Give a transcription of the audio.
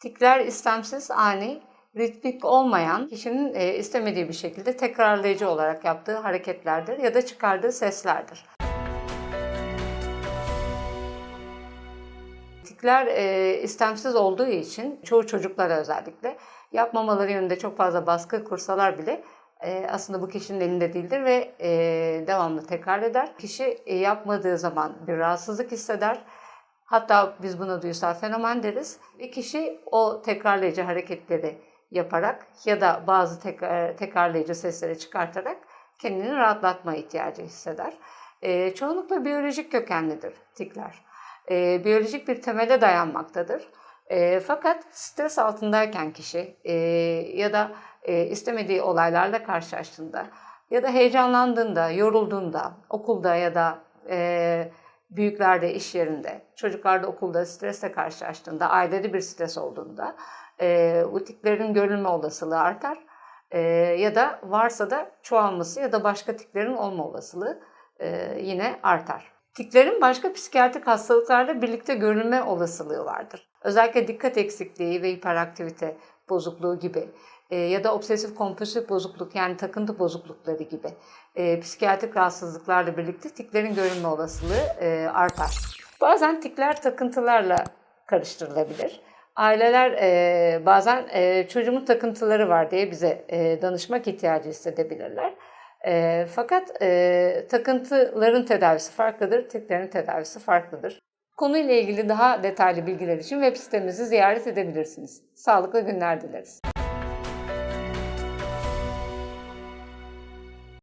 Tikler istemsiz, ani, ritmik olmayan, kişinin e, istemediği bir şekilde tekrarlayıcı olarak yaptığı hareketlerdir ya da çıkardığı seslerdir. Tikler e, istemsiz olduğu için çoğu çocuklara özellikle yapmamaları yönünde çok fazla baskı kursalar bile e, aslında bu kişinin elinde değildir ve devamlı tekrar eder. Kişi yapmadığı zaman bir rahatsızlık hisseder. Hatta biz buna duysal fenomen deriz. Bir kişi o tekrarlayıcı hareketleri yaparak ya da bazı tekrar, tekrarlayıcı sesleri çıkartarak kendini rahatlatma ihtiyacı hisseder. E, çoğunlukla biyolojik kökenlidir tikler. E, biyolojik bir temele dayanmaktadır. E, fakat stres altındayken kişi e, ya da e, istemediği olaylarla karşılaştığında ya da heyecanlandığında, yorulduğunda, okulda ya da e, büyüklerde, iş yerinde, çocuklarda okulda stresle karşılaştığında, ailede bir stres olduğunda e, bu tiklerin görülme olasılığı artar. E, ya da varsa da çoğalması ya da başka tiklerin olma olasılığı e, yine artar. Tiklerin başka psikiyatrik hastalıklarla birlikte görülme olasılığı vardır. Özellikle dikkat eksikliği ve hiperaktivite bozukluğu gibi e, ya da obsesif kompulsif bozukluk yani takıntı bozuklukları gibi e, psikiyatrik rahatsızlıklarla birlikte tiklerin görülme olasılığı e, artar. Bazen tikler takıntılarla karıştırılabilir. Aileler e, bazen e, çocuğumun takıntıları var diye bize danışmak ihtiyacı hissedebilirler. Fakat takıntıların tedavisi farklıdır, tiklerin tedavisi farklıdır. Konuyla ilgili daha detaylı bilgiler için web sitemizi ziyaret edebilirsiniz. Sağlıklı günler dileriz.